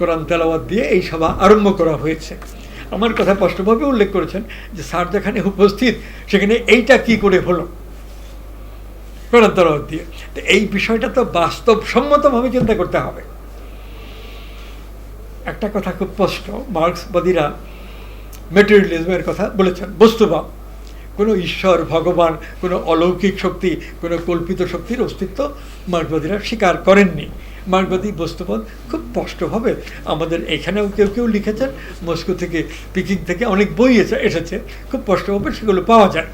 কোরআন তেলাওয়াত দিয়ে এই সভা আরম্ভ করা হয়েছে। আমার কথা স্পষ্টভাবে উল্লেখ করেছেন যে স্যার যেখানে উপস্থিত, সেখানে এইটা কি করে হলো? কোরআন তেলাওয়াত দিয়ে। তো এই বিষয়টা তো বাস্তবসম্মতভাবে চিন্তা করতে হবে। একটা কথা খুব স্পষ্ট, মার্ক্সবাদীরা মেটেরিয়ালিজমের কথা বলেছেন। বস্তুবাদ কোনো ঈশ্বর, ভগবান, কোনো অলৌকিক শক্তি, কোনো কল্পিত শক্তির অস্তিত্ব মার্ক্সবাদীরা স্বীকার করেননি। মার্ক্সবাদী বস্তুবাদ খুব স্পষ্টভাবে আমাদের এখানেও কেউ কেউ লিখেছেন, মস্কো থেকে, পিকিং থেকে অনেক বই এসে- এসেছে, খুব স্পষ্টভাবে সেগুলো পাওয়া যায়।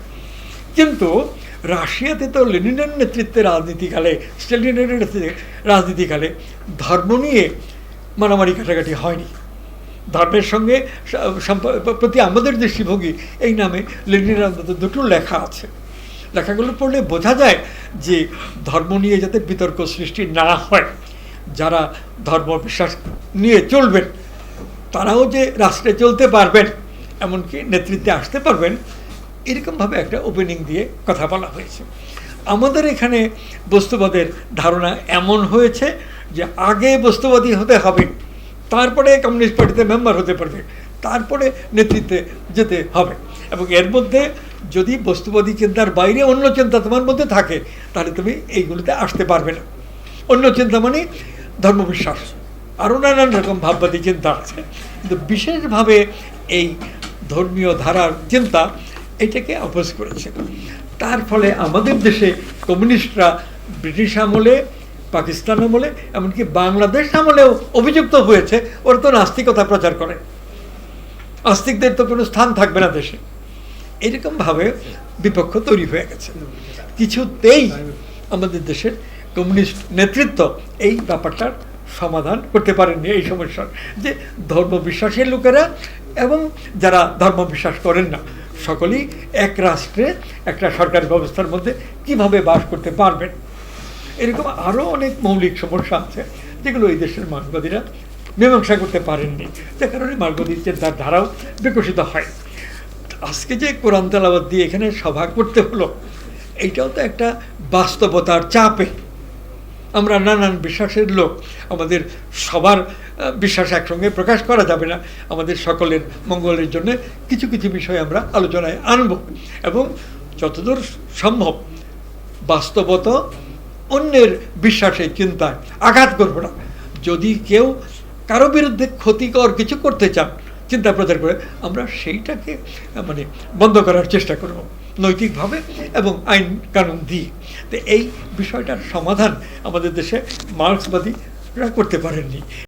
কিন্তু রাশিয়াতে তো লেনিনের নেতৃত্বে রাজনীতিকালে, স্টেলিনের নেতৃত্বে রাজনীতিকালে ধর্ম নিয়ে মারামারি কাটাকাটি হয়নি। ধর্মের সঙ্গে প্রতি আমাদের দৃষ্টিভঙ্গি এই নামে লেনিনের অন্তত দুটো লেখা আছে। লেখাগুলো পড়লে বোঝা যায় যে ধর্ম নিয়ে যাতে বিতর্ক সৃষ্টি না হয়। যারা ধর্ম বিশ্বাস নিয়ে চলবেন, তারাও যে রাষ্ট্রে চলতে পারবেন, এমনকি নেতৃত্বে আসতে পারবেন, এরকমভাবে একটা ওপেনিং দিয়ে কথা বলা হয়েছে। আমাদের এখানে বস্তুবাদের ধারণা এমন হয়েছে যে আগে বস্তুবাদী হতে হবে, তারপরে কমিউনিস্ট পার্টিতে মেম্বার হতে পারবে, তারপরে নেতৃত্বে যেতে হবে। এবং এর মধ্যে যদি বস্তুবাদী চিন্তার বাইরে অন্য চিন্তা তোমার মধ্যে থাকে, তাহলে তুমি এইগুলোতে আসতে পারবে না। অন্য চিন্তা মানে ধর্মবিশ্বাস। আরও নানান রকম ভাববাদী চিন্তা আছে। কিন্তু বিশেষভাবে এই ধর্মীয় ধারার চিন্তা এটাকে অপোজ করেছে। তার ফলে আমাদের দেশে কমিউনিস্টরা ব্রিটিশ আমলে, পাকিস্তান আমলে, এমনকি বাংলাদেশ আমলেও অভিযুক্ত হয়েছে। ওরা তো নাস্তিকতা প্রচার করে। আস্তিকদের তো কোনো স্থান থাকবে না দেশে। এরকমভাবে বিপক্ষ তৈরি হয়ে গেছে। কিছুতেই আমাদের দেশের কমিউনিস্ট নেতৃত্ব, এই ব্যাপারটার সমাধান করতে পারেননি এই সমস্যার। যে ধর্ম বিশ্বাসের লোকেরা এবং যারা ধর্ম বিশ্বাস করেন না, সকলেই এক রাষ্ট্রে একটা সরকারি ব্যবস্থার মধ্যে কীভাবে বাস করতে পারবেন? এরকম আরও অনেক মৌলিক সমস্যা আছে, যেগুলো এই দেশের মার্গবাদীরা মীমাংসা করতে পারেননি। যে কারণে মার্গবাদী চিন্তার ধারাও বিকশিত হয়। আজকে যে কোরআন তেলাবাদ দিয়ে এখানে সভা করতে হলো, এইটাও তো একটা বাস্তবতার চাপে। আমরা নানান বিশ্বাসের লোক, আমাদের সবার বিশ্বাস একসঙ্গে প্রকাশ করা যাবে না। আমাদের সকলের মঙ্গলের জন্য কিছু কিছু বিষয় আমরা আলোচনায় আনব এবং যতদূর সম্ভব বাস্তবত অন্যের বিশ্বাসে, চিন্তায় আঘাত করব না। যদি কেউ কারও বিরুদ্ধে ক্ষতিকর কিছু করতে চান চিন্তা প্রচার করে আমরা সেইটাকে মানে বন্ধ করার চেষ্টা করব নৈতিকভাবে এবং আইন কানুন দিয়ে। তো এই বিষয়টার সমাধান আমাদের দেশে মার্ক্সবাদীরা করতে পারেননি।